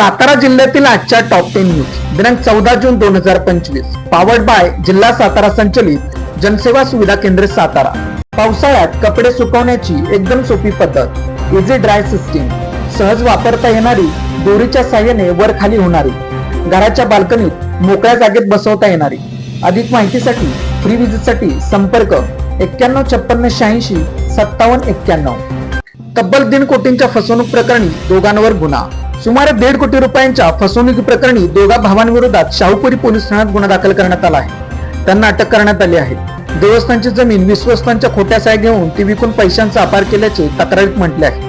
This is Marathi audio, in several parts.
सातारा जिल्ह्यातील आजच्या टॉप टेन न्यूज दिनांक चौदा जून दोन हजार पंचवीस. पावर्ड बाय जिल्हा सातारा संचलित जनसेवा सुविधा केंद्र सातारा. पावसाळ्यात कपडे सुकवण्याची एकदम सोपी पद्धत. इझी ड्राय सिस्टीम सहज वापरता येणारी दोरीच्या साह्याने वर खाली होणारी. घराच्या बाल्कनीत मोकळ्या जागेत बसवता येणारी. अधिक माहितीसाठी फ्री विजिटसाठी संपर्क एक्क्याण्णव छप्पन्न शहाऐंशी सत्तावन्न एक्क्याण्णव. तब्बल दिन कोटींच्या फसवणूक प्रकरणी दोघांवर गुन्हा. सुमारे दीड कोटी रुपयांच्या फसवणुकी प्रकरणी दोघा भावांविरोधात शाहूपुरी पोलीस ठाण्यात गुन्हा दाखल करण्यात आला आहे. त्यांना अटक करण्यात आली आहे. देवस्थानची जमीन विश्वस्तांच्या खोट्या साय घेऊन ती विकून पैशांचा अपार केल्याचे तक्रारीत म्हटले आहे.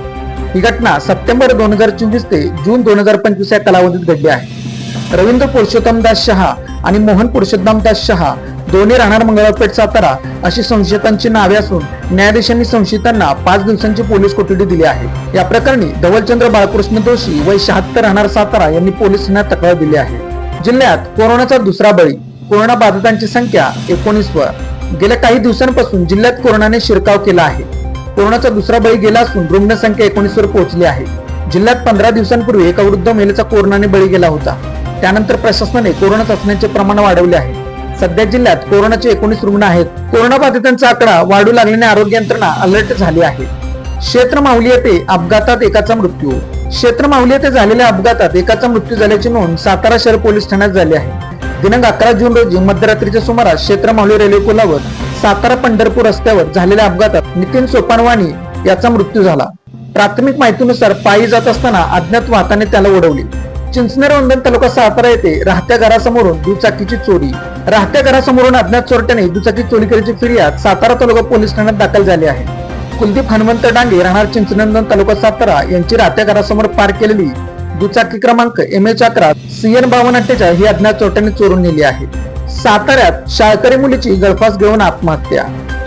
ही घटना सप्टेंबर दोन हजार चोवीस ते जून दोन हजार पंचवीस या कालावधीत घडली आहे. रवींद्र पुरुषोत्तमदास शहा आणि मोहन पुरुषोत्तमदास शहा दोन्ही राहणार मंगळवारपेठ सातारा अशी संशयितांची नावे असून न्यायाधीशांनी संशयितांना पाच दिवसांची पोलीस कोठडी दिली आहे. या प्रकरणी धवलचंद्र बाळकृष्ण दोषी वय शहात्तर राहणार सातारा यांनी पोलिसांना तक्रार दिली आहे. जिल्ह्यात कोरोनाचा दुसरा बळी कोरोना बाधितांची संख्या एकोणीस वर. गेल्या काही दिवसांपासून जिल्ह्यात कोरोनाने शिरकाव केला आहे. कोरोनाचा दुसरा बळी गेला असून रुग्णसंख्या एकोणीस वर पोहोचली आहे. जिल्ह्यात पंधरा दिवसांपूर्वी एका वृद्ध महिलेचा कोरोनाने बळी गेला होता. त्यानंतर प्रशासनाने कोरोना चाचण्यांचे प्रमाण वाढवले आहे. सध्या जिल्ह्यात कोरोनाचे एकोणीस रुग्ण आहेत. कोरोनाबाधितांचा आकडा वाढू लागल्याने आरोग्य यंत्रणा अलर्ट झाली आहे. क्षेत्र माऊली येथे अपघातात एकाचा मृत्यू. क्षेत्र माऊली येथे झालेल्या अपघातात एकाचा मृत्यू झाल्याची नोंद सातारा शहर पोलीस ठाण्यात झाली आहे. दिनांक अकरा जून रोजी मध्यरात्रीच्या सुमारास क्षेत्र माऊली रेल्वे पुलावर सातारा पंढरपूर रस्त्यावर झालेल्या अपघातात नितीन सोपानवाणी याचा मृत्यू झाला. प्राथमिक माहितीनुसार पायी जात असताना अज्ञात वाहताने त्याला उडवली. चिंचनेर वंदन तालुका सातारा येथे राहत्या घरासमोरून दुचाकीची चोरी. राहत्या घरासमोरून अज्ञात चोरट्याने दुचाकी चोरी केल्याची फिर्याद सातारा तालुका पोलीस ठाण्यात दाखल झाली आहे. कुलदीप हनुमंत डांगे राहणार चिंचनंदन तालुका सातारा यांची राहत्या घरासमोर पार्क केलेली दुचाकी क्रमांक एम एच अकरा सीएन बावन अठ्ठेचाळ ही अज्ञात चोरट्याने चोरून नेली आहे. साताऱ्यात शाळकरी मुलीची गळफास घेऊन आत्महत्या.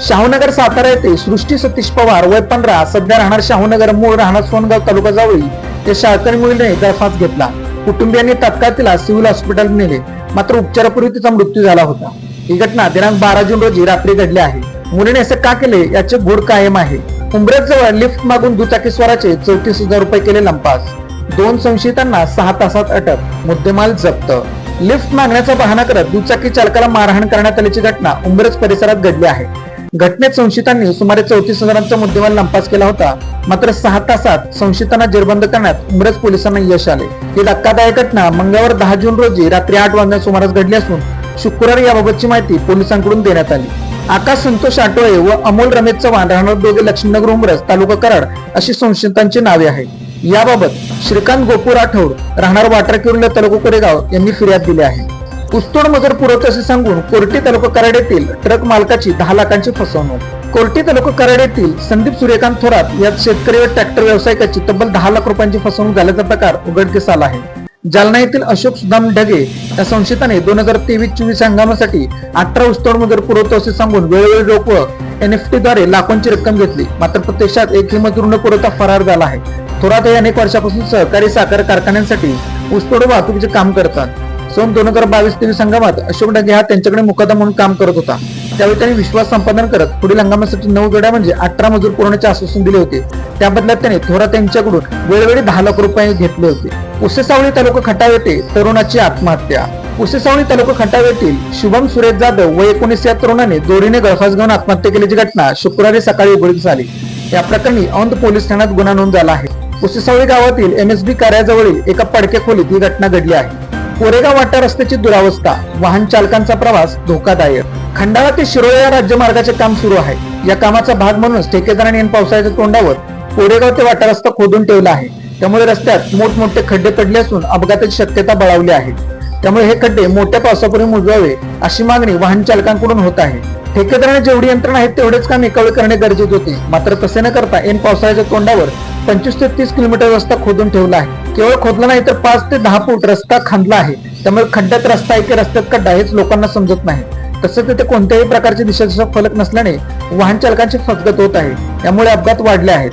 शाहूनगर सातारा येथे सृष्टी सतीश पवार वय पंधरा सध्या राहणार शाहूनगर मूळ राहणार सोनगाव तालुका जावळी या शाळकरी मुलीने गळफास घेतला. कुटुंबियांनी तात्काळ तिला सिव्हिल हॉस्पिटल नेले. मात्र उपचारापूर्वी तिचा मृत्यू झाला होता. ही घटना दिनांक बारा जून रोजी रात्री घडली आहे. मुलीने असं का केले याचे गुढ कायम आहे. उमरत जवळ लिफ्ट मागून दुचाकी स्वराचे चौतीस हजार रुपये केले लंपास. दोन संशयितांना सहा तासात अटक मुद्देमाल जप्त. लिफ्ट मागण्याचा बहाणा करत दुचाकी चालकाला मारहाण करण्यात आल्याची घटना उमरज परिसरात घडली आहे. घटनेत संशयितांनी सुमारे चौतीस हजारांचा मुद्देमाल लंपास केला होता. मात्र सहा तासात संशयितांना जेरबंद करण्यात उमरज पोलिसांना यश आले. ही धक्कादायक घटना मंगळवार दहा जून रोजी रात्री आठ वाजण्या सुमारास घडली असून शुक्रवारी याबाबतची माहिती पोलिसांकडून देण्यात आली. आकाश संतोष आटोळे व अमोल रमेश चव्हाण राहणार दोघे लक्ष्मीनगर उमरज तालुका कराड अशी संशयितांची नावे आहेत. याबाबत श्रीकांत गोपू राठोड राहणार वाटर किरुले तालुका कोरेगाव यांनी फिर्याद दिली आहे. ऊसतोड मजूर पुरवतो असे सांगून कोर्टी तालुका कराड येथील ट्रक मालकाची दहा लाखांची फसवणूक. कोर्टी तालुका कराड येथील संदीप सूर्यकांत थोरात यात शेतकरी व ट्रॅक्टर व्यावसायिकाची तब्बल दहा लाख रुपयांची फसवणूक झाल्याचा प्रकार उघडकीस आला आहे. जालना येथील अशोक सुदाम ढगे या संशयिताने दोन हजार तेवीस चोवीस हंगामासाठी अठरा उस्तोड मजूर पुरवतो असे सांगून वेळोवेळी रोखवं एनएफटी द्वारे लाखोंची रक्कम घेतली. मात्र प्रत्यक्षात एकही मजूर न पुरवता फरार झाला आहे. थोरात हे अनेक वर्षापासून सहकारी साखर कारखान्यांसाठी ऊसतोड वाहतुकीचे काम करतात. सन दोन हजार बावीस तेवीस हंगामात अशोक डगे हा त्यांच्याकडे मुकादम म्हणून काम करत होता. त्यावेळी त्यांनी विश्वास संपादन करत पुढील हंगामासाठी नऊ जोड्या म्हणजे अठरा मजूर पुरवण्याचे आश्वासन दिले होते. त्या बदल्यात त्याने थोरात यांच्याकडून वेळोवेळी दहा लाख रुपये घेतले होते. पुसेसावळी तालुका खटाव येथे तरुणाची आत्महत्या. पुसेसावळी तालुका खटाव येथील शुभम सुरेश जाधव व एकोणीस या तरुणाने दोरीने गळफास घेऊन आत्महत्या केल्याची घटना शुक्रवारी सकाळी उघडकीस आली. या प्रकरणी औंध पोलीस ठाण्यात गुन्हा नोंद झाला आहे. पुसेसावळी गावातील एम एस बी कार्याजवळील एका पडक्या खोलीत ही घटना घडली आहे. कोरेगाव वाटा रस्त्याची दुरावस्था वाहन चालकांचा प्रवास धोकादायक. खंडाळा ते शिरोळे या राज्यमार्गाचे काम सुरू आहे. या कामाचा भाग म्हणूनच ठेकेदारांनी पावसाळ्याच्या तोंडावर कोरेगाव ते वाटा रस्ता खोदून ठेवला आहे. त्यामुळे रस्त्यात मोठमोठे खड्डे पडले असून अपघाताची शक्यता बळावली आहे. त्यामुळे हे खड्डे मोठ्या पावसापूर्वी मुजवावे अशी मागणी वाहन चालकांकडून होत आहे. ठेकेदाराने जेवढी यंत्रणा आहेत तेवढेच काम एकावेळी करणे गरजेचे होते. मात्र तसे न करता ऐन पावसाळ्याच्या तोंडावर पंचवीस ते तीस किलोमीटर रस्ता खोदून ठेवला आहे. केवळ खोदला नाही तर पाच ते दहा फूट रस्ता खांदला आहे. त्यामुळे खड्ड्यात रस्ता आहे की रस्त्यात खड्डा हेच लोकांना समजत नाही. तसंच तिथे कोणत्याही प्रकारचे दिशादर्शक फलक नसल्याने वाहन चालकांची फसगत होत आहे. यामुळे अपघात वाढले आहेत.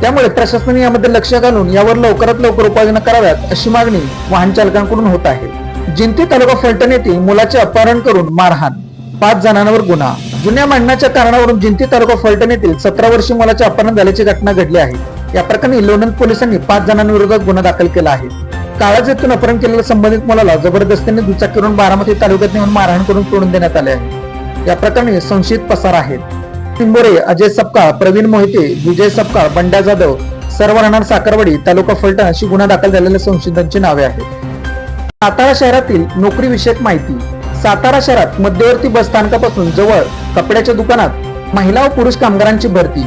त्यामुळे प्रशासनाने यामध्ये लक्ष घालून यावर लवकरात लवकर उपाययोजना कराव्यात अशी मागणी वाहन चालकांकडून होत आहे. जिंती तालुका फलटण येथील मुलाचे अपहरण करून मारहाण. पाच जणांवर गुन्हा. जुन्या मांडण्याच्या कारणावरून जिंती तालुका फलटण येथील सतरा वर्षी मुलाचे अपहरण झाल्याची घटना घडली आहे. या प्रकरणी लोणंद पोलिसांनी पाच जणांविरोधात गुन्हा दाखल केला आहे. काळाजेतून अपहरण केलेल्या संबंधित मुलाला जबरदस्तीने दुचाकीवरून बारामती तालुक्यात नेऊन मारहाण करून सोडून देण्यात आले आहे. या प्रकरणी संशयित पसार आहेत. टिंबोरे अजय सपकाळ प्रवीण मोहिते विजय सपकाळ बंड्या जाधव सर्व राहणार साखरवाडी तालुका फलटण अशी गुन्हा दाखल झालेल्या संशयितांची नावे आहेत. सातारा शहरातील नोकरी विषयक माहिती. सातारा शहरात मध्यवर्ती बस स्थानकापासून जवळ कपड्याच्या दुकानात महिला व पुरुष कामगारांची भरती.